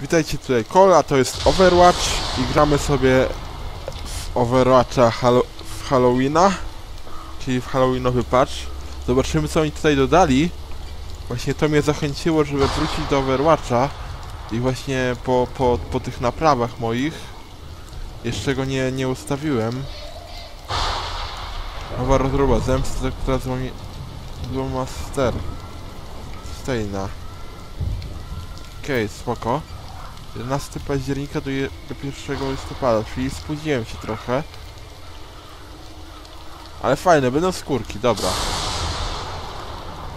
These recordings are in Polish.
Witajcie tutaj Kola, to jest Overwatch i gramy sobie w Overwatcha Hallo w Halloweena, czyli w Halloweenowy patch. Zobaczymy co oni tutaj dodali. Właśnie to mnie zachęciło, żeby wrócić do Overwatcha i właśnie po, po, po tych naprawach moich jeszcze go nie, nie ustawiłem. Nowa rozroba zemsty, która złami... Złomaster. Stejna. Okej, okay, spoko. 11 października do, je, do 1 listopada, czyli spóźniłem się trochę. Ale fajne, będą skórki, dobra.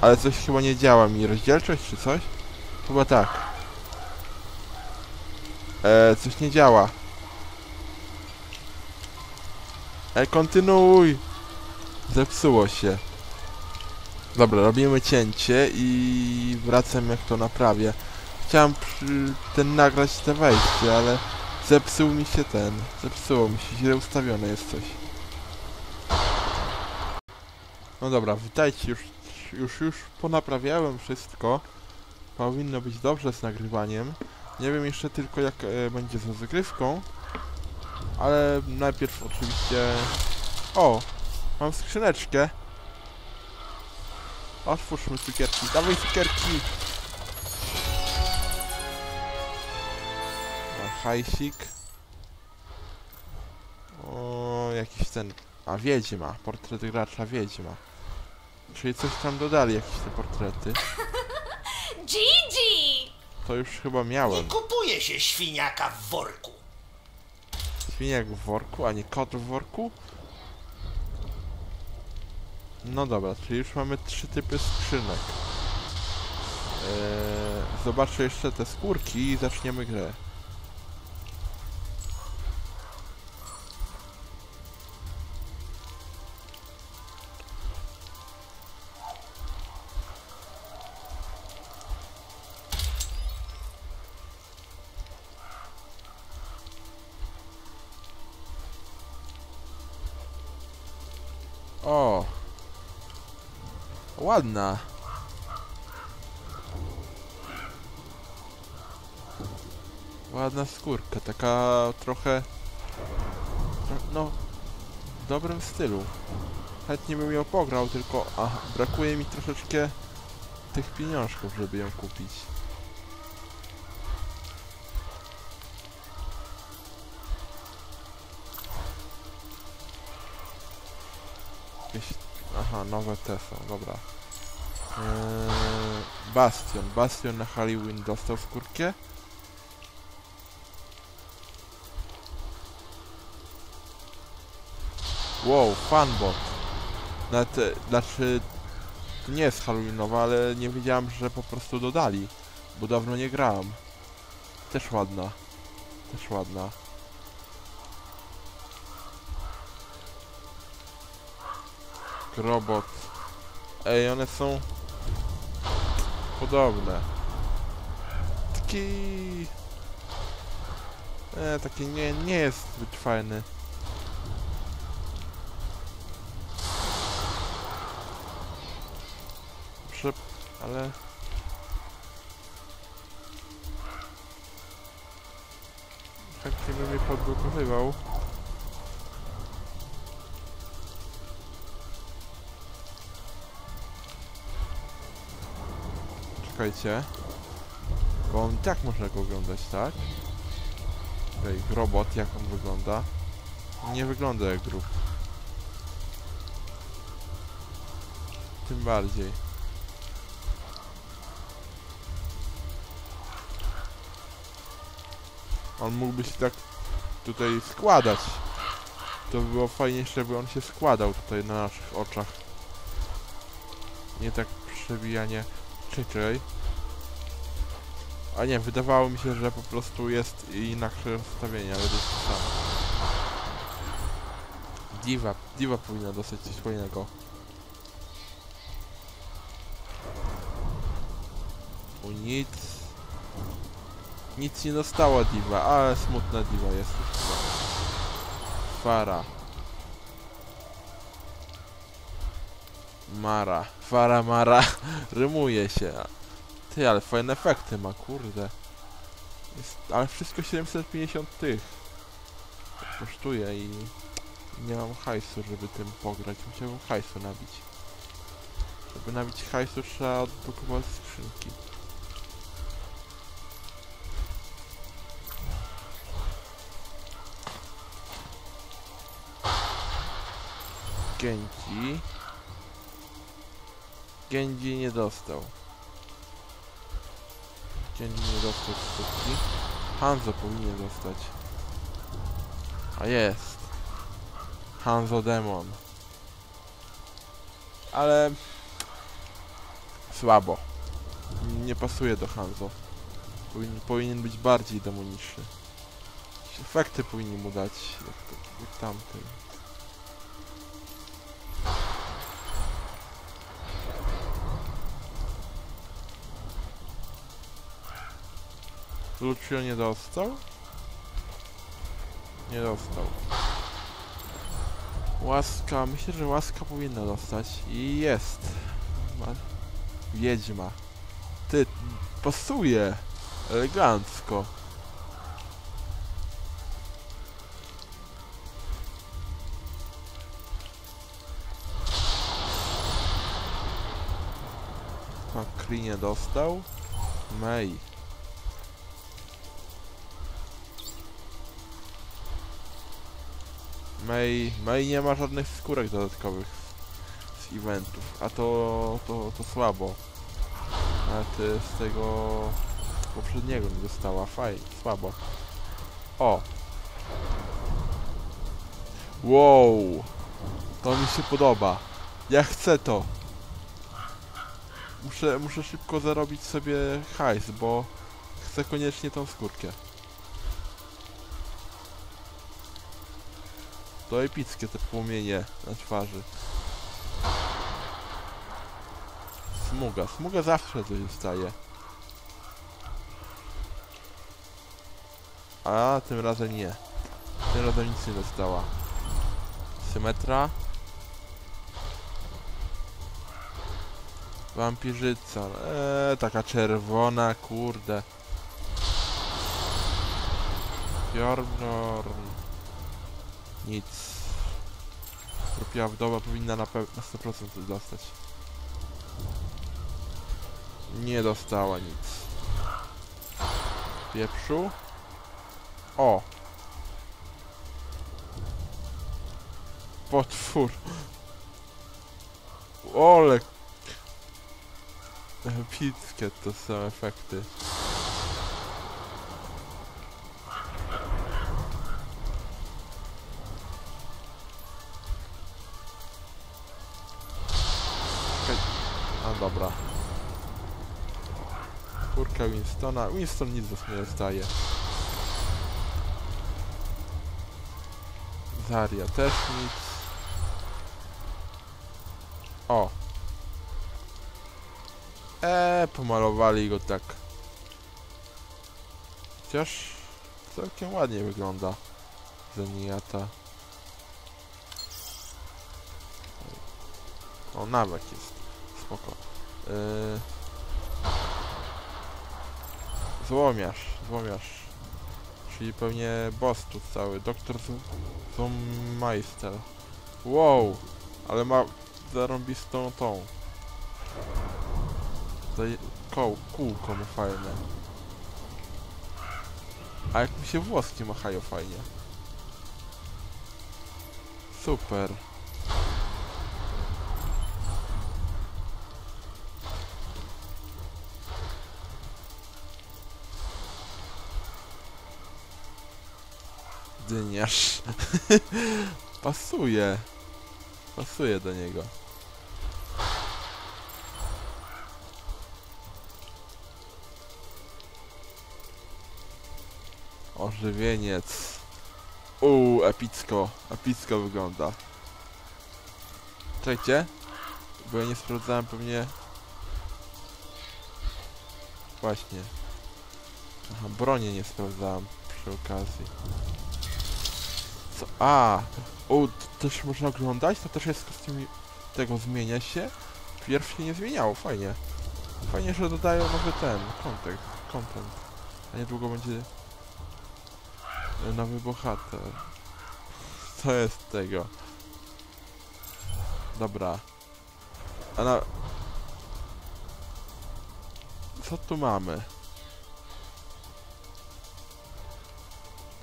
Ale coś chyba nie działa mi, rozdzielczość czy coś? Chyba tak. Eee, coś nie działa. E, kontynuuj! Zepsuło się. Dobra, robimy cięcie i wracam jak to naprawię. Chciałem ten nagrać te wejście, ale zepsuł mi się ten. Zepsuło mi się, źle ustawione jest coś. No dobra, witajcie, już, już, już ponaprawiałem wszystko. Powinno być dobrze z nagrywaniem. Nie wiem jeszcze tylko jak e, będzie z rozgrywką. Ale najpierw oczywiście... O! Mam skrzyneczkę. Otwórzmy cukierki. Dawaj cukierki! Hajsik. O, jakiś ten... A, Wiedźma. Portret gracza Wiedźma. Czyli coś tam dodali, jakieś te portrety. Gigi! To już chyba Nie miałem. kupuje się świniaka w worku. Świniak w worku, a nie kot w worku? No dobra, czyli już mamy trzy typy skrzynek. Eee, zobaczę jeszcze te skórki i zaczniemy grę. O! Ładna. Ładna skórka, taka trochę... tro- No... W dobrym stylu. Chętnie bym ją pograł, tylko... A, brakuje mi troszeczkę tych pieniążków, żeby ją kupić. Jakieś... Aha, nowe te są, dobra. Eee, Bastion. Bastion na Halloween dostał skórkę. Wow, fanbot. Nawet, e, znaczy... To nie jest Halloweenowa, ale nie wiedziałem, że po prostu dodali. Bo dawno nie grałem. Też ładna. Też ładna. Robot. Ej, one są podobne. Taki... E, taki nie, nie jest zbyt fajny. Prze... ale... Chętnie bym je podblokowywał. Czekajcie. Bo on tak można go oglądać, tak? Okej, robot, jak on wygląda? Nie wygląda jak grób. Tym bardziej. On mógłby się tak tutaj składać. To by było fajniejsze, żeby on się składał tutaj na naszych oczach. Nie tak przebijanie. Czekaj. A nie, wydawało mi się, że po prostu jest inaksze ustawienie, ale to jest to samo. Diva, Diva powinna dostać coś fajnego. O nic. Nic nie dostała Diva, ale smutna Diva jest już. Fara. Mara. Fara Mara. Rymuje się. Ty, ale fajne efekty ma, kurde. Jest, ale wszystko 750 tych kosztuje i nie mam hajsu, żeby tym pograć. Musiałbym hajsu nabić. Żeby nabić hajsu trzeba odblokować skrzynki. Genji. Genji nie dostał. Genji nie dostał skutki. Hanzo powinien dostać. A jest. Hanzo Demon. Ale... Słabo. Nie pasuje do Hanzo. Powinien, powinien być bardziej demoniczny. Efekty powinni mu dać, jak, jak tamtym. Lucio nie dostał? Nie dostał. Łaska, myślę, że łaska powinna dostać. I jest. Ma... Wiedźma. Ty, pasuje. Elegancko. Makri nie dostał. May. May, May nie ma żadnych skórek dodatkowych z eventów, a to, to, to słabo. Nawet y, z tego poprzedniego nie dostała, fajnie, słabo. O! Wow! To mi się podoba. Ja chcę to. Muszę, muszę szybko zarobić sobie hajs, bo chcę koniecznie tą skórkę. To epickie te płomienie na twarzy. Smuga. Smuga zawsze coś dostaje. A tym razem nie. Tym razem nic nie dostała. Symetra. Wampirzyca. Eee, taka czerwona, kurde. Fjordnorn. Nic. Kropiła wdowa powinna na, na 100% coś dostać. Nie dostała nic. Pieprzu. O! Potwór. Ole! Epickie to są efekty. Winstona. Winston nic z nie dostaje. Zaria też nic. O. Eee, pomalowali go tak. Chociaż całkiem ładnie wygląda. Zeniata. O, nawek jest. Spoko. Yy... Złomiarz, złomiarz. Czyli pewnie boss tu cały. Doktor Zommeister. Wow! Ale ma zarąbistą tą. Tutaj koł, kółko ma fajne. A jak mi się włoski machają fajnie. Super. Dyniarz. Pasuje. Pasuje do niego. Ożywieniec. Uuu, epicko. Epicko wygląda. Czekajcie. Bo ja nie sprawdzałem pewnie... Właśnie. Aha, bronię nie sprawdzałem przy okazji. Co? A! O, też można oglądać? To też jest kostium tego zmienia się? Pierwszy się nie zmieniało, fajnie. Fajnie, że dodają nowy ten, kontekst, content. A niedługo będzie e, nowy bohater. Co jest tego? Dobra. A na... Co tu mamy?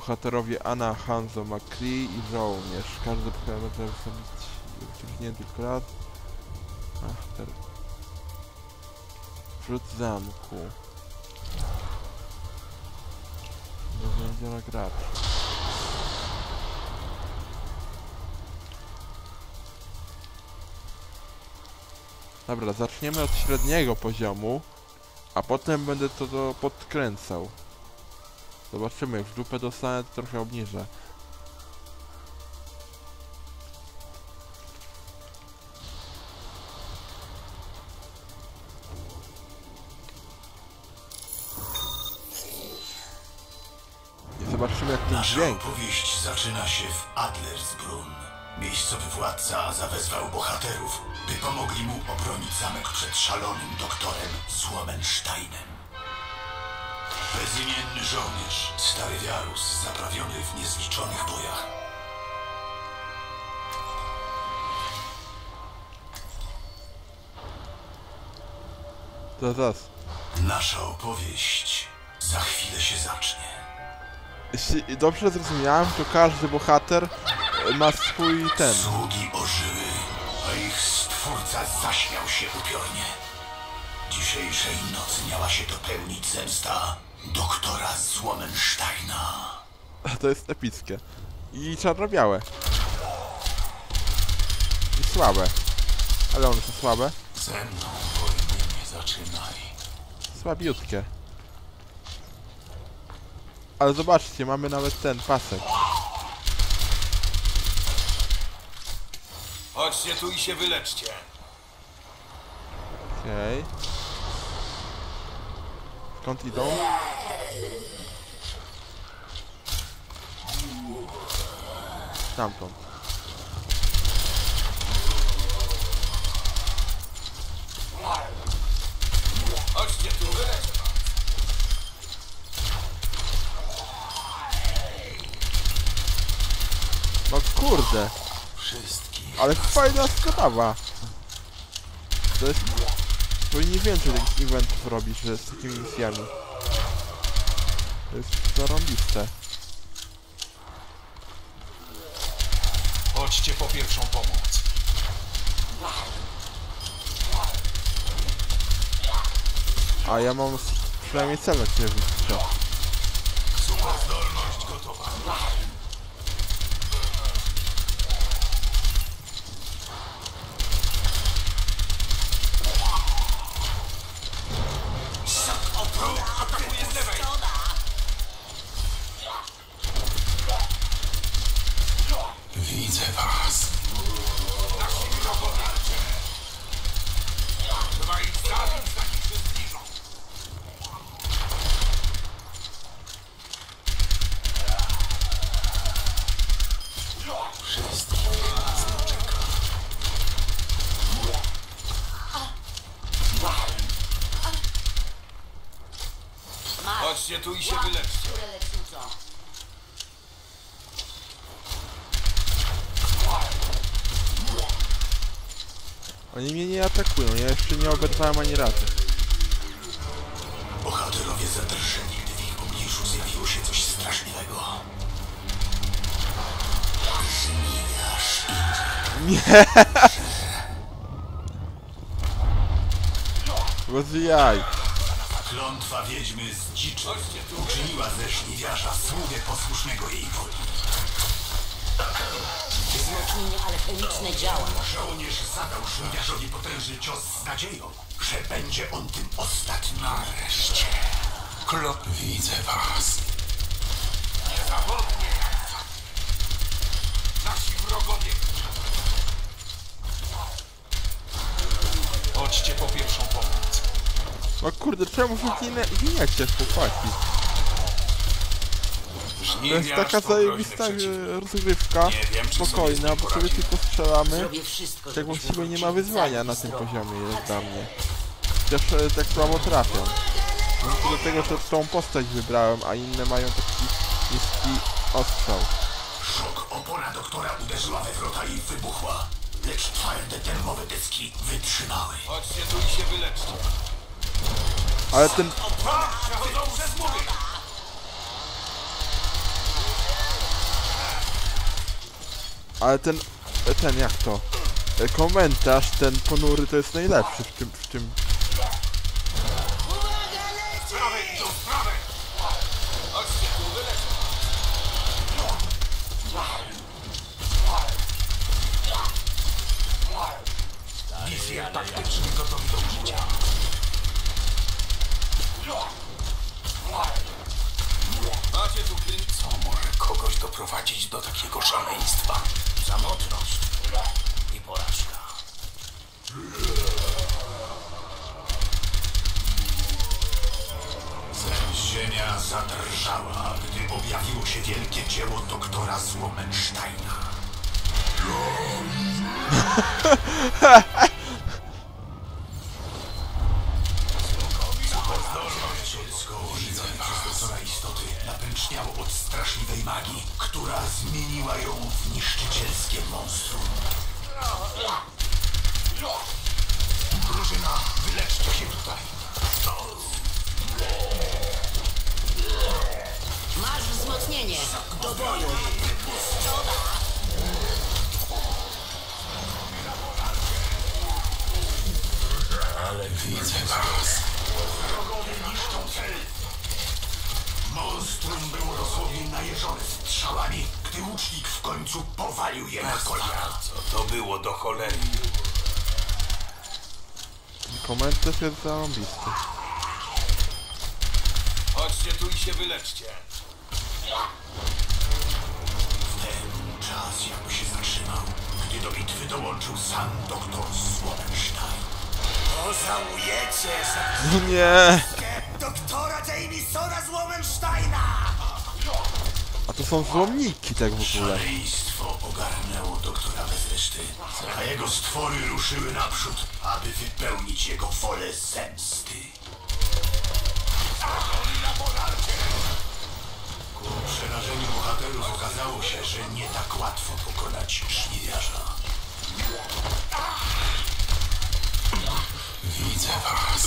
Bohaterowie Anna, Hanzo, McCree i żołnierz. Każdy bohater może zabić ucieknięty tylko raz. Ach, ter... Wśród zamku. Niewidziona gracz. Dobra, zaczniemy od średniego poziomu, a potem będę to, to podkręcał. Zobaczymy, jak w dupę dostanę, to trochę obniżę. I zobaczymy, jak ten Nasza dźwięk. opowieść zaczyna się w Adlersbrunn. Miejscowy władca zawezwał bohaterów, by pomogli mu obronić zamek przed szalonym doktorem Słomensteinem. Bezimienny żołnierz, stary Wiarus, zaprawiony w niezliczonych bojach. To zaraz. Nasza opowieść za chwilę się zacznie. Jeśli dobrze zrozumiałem, to każdy bohater e, ma swój ten. Sługi ożyły, a ich stwórca zaśmiał się upiornie. Dzisiejszej nocy miała się dopełnić zemsta doktora Słomensteina. To jest epickie. I czarno-białe. I słabe. Ale one są słabe. Ze mną wojny nie zaczynaj. Słabiutkie. Ale zobaczcie, mamy nawet ten pasek. Chodźcie tu i się wyleczcie. Okej. Skąd idą? Stamtąd. Chodźcie tu. No kurde, ale fajna sprawa. To jest... Powinni więcej takich eventów robić, że z takimi misjami. To jest zarąbiste. Chodźcie po pierwszą pomoc. A ja mam przynajmniej celę, który wystrzel. Atakuje z lewej. Widzę was. Nie atakują, ja jeszcze nie oberwałem ani razu. Bohaterowie zadrżeli, gdy w ich pobliżu zjawiło się coś straszliwego. Żmijasz Bez jaj. Klątwa wiedźmy z dziczy uczyniła ze żniwiarza sługę posłusznego jej woli. Znaczenie alchemiczne działa. Żołnierz zadał żniwiarzowi potężny cios z nadzieją, że będzie on tym ostatnim. Nareszcie. Klop. Widzę was. Niezawodnie. Nasi wrogowie. Chodźcie po pierwszą pomoc. No kurde, czemu wy ginę, giniecie, chłopaki? To jest taka zajebista rozgrywka, spokojna, bo sobie tylko strzelamy. Tak żebyśmy właściwie nie ma wyzwania na tym poziomie, jest dla mnie. Chociaż e, tak słabo trafiam. Mam tyle dlatego że tą postać wybrałem, a inne mają taki niski ostrzał. Szok opora doktora uderzyła we wrota i wybuchła. Lecz twarde termowe deski wytrzymały. Chodźcie tu i się wyleczcie. Ale ten... Przechodzą przez mury. Ale ten... Ten jak to? E, Komentarz ten ponury to jest najlepszy w tym... W tym... Zadrżała, gdy objawiło się wielkie dzieło doktora doktora istoty napęczniało od straszliwej magii, która zmieniła ją w niszczycielskie monstrum. Drużyna, wyleczcie się tutaj. Wzmocnienie. Do boju. Ale widzę was. Wrogowie niszczą cel. Monstrum było dosłownie najeżone strzałami, gdy łucznik w końcu powalił je na kolana. Co to było do cholery? Komentarz jest zarąbisty. Chodźcie tu i się wyleczcie. Ten czas jakby się zatrzymał, gdy do bitwy dołączył sam doktor Słowenstein. Pożałujecie, że No nie! doktora Jamesona Złomensteina! A to są złomniki tak w ogóle. Szaleństwo ogarnęło doktora bez reszty, a jego stwory ruszyły naprzód, aby wypełnić jego wolę zemsty. Ku przerażeniu bohaterów okazało się, że nie tak łatwo pokonać żniwiarza. Widzę was.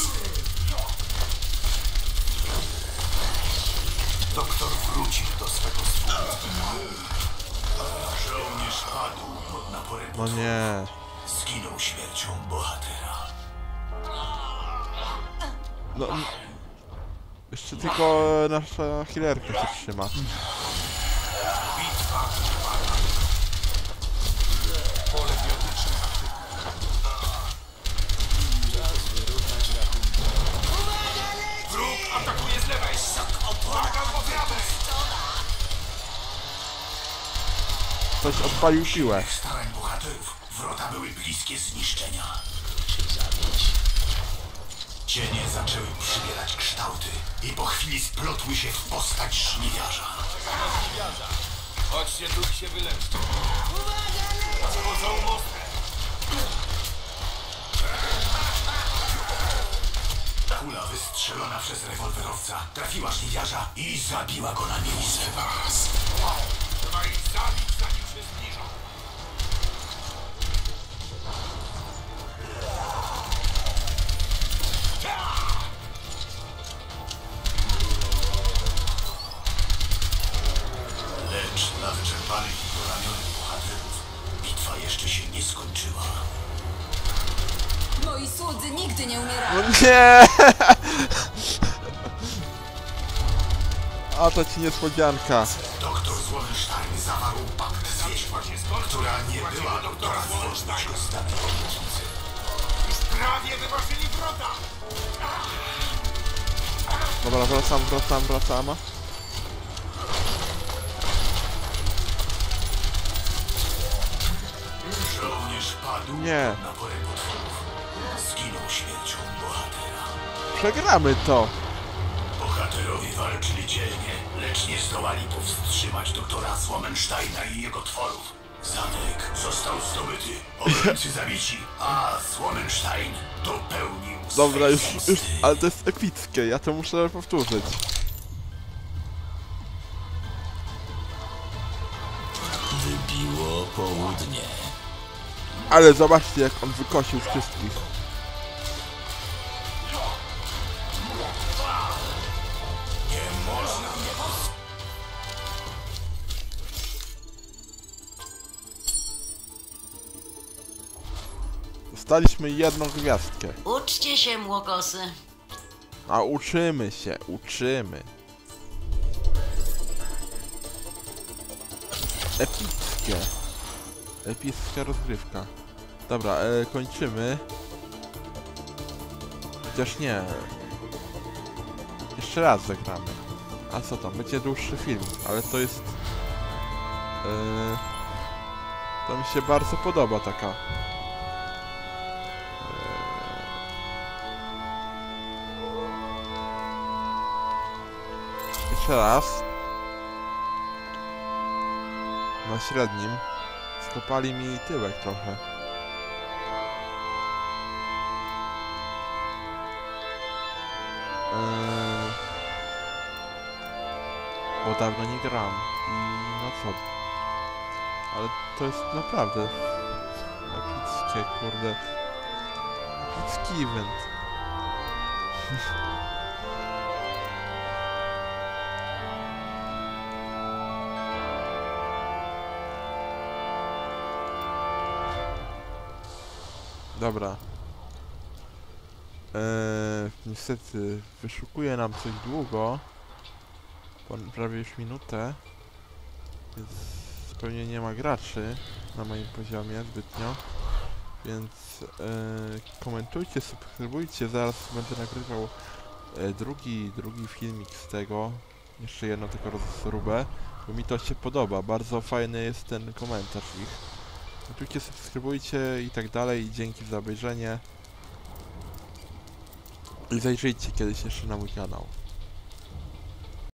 Doktor wrócił do swego stwórstwa. Żołnierz padł pod naporem No nie. Zginął śmiercią bohatera. No... Jeszcze tylko nasza healerka się trzyma. Ktoś odpalił siłę. Wrota były bliskie zniszczenia. Cienie zaczęły przybierać kształty i po chwili splotły się w postać żniwiarza. Chodźcie tu i się wyleczcie. Mostem. Kula wystrzelona przez rewolwerowca trafiła żniwiarza i zabiła go na miejsce. Nie! A to ci niespodzianka. Doktor Złomenstein zawarł pakt z wieśmą, która nie była doktora zwolnić go z danej obietnicy. Już prawie wyważyli wrota. Dobra, wracam, wracam, wracam. Żołnierz padł Nie. pod naporem potworów. Zginął śmiercią bohatera. Przegramy to. Bohaterowie walczyli dzielnie, lecz nie zdołali powstrzymać doktora Słomensteina i jego tworów. Zamek został zdobyty, obrońcy zabici, a Słomenstein dopełnił Dobra, już, już, ale to jest epickie, ja to muszę powtórzyć. Wybiło południe. Ale zobaczcie jak on wykosił wszystkich. Dostaliśmy jedną gwiazdkę. Uczcie się, młokosy. A uczymy się, uczymy. Epickie. Epicka rozgrywka. Dobra, e, kończymy. Chociaż nie. Jeszcze raz zagramy. A co tam? Będzie dłuższy film, ale to jest... E, to mi się bardzo podoba taka... Jeszcze raz. Na średnim. Skopali mi tyłek trochę. Eee, bo dawno nie gram. I no co? Ale to jest naprawdę epickie, kurde. Epicki event. Dobra. Eee, niestety wyszukuje nam coś długo. Prawie już minutę. Więc pewnie nie ma graczy na moim poziomie zbytnio. Więc eee, komentujcie, subskrybujcie. Zaraz będę nagrywał e, drugi, drugi filmik z tego. Jeszcze jedno tylko rozróbę. Bo mi to się podoba. Bardzo fajny jest ten komentarz ich. Komentujcie, subskrybujcie i tak dalej. Dzięki za obejrzenie. I zajrzyjcie kiedyś jeszcze na mój kanał.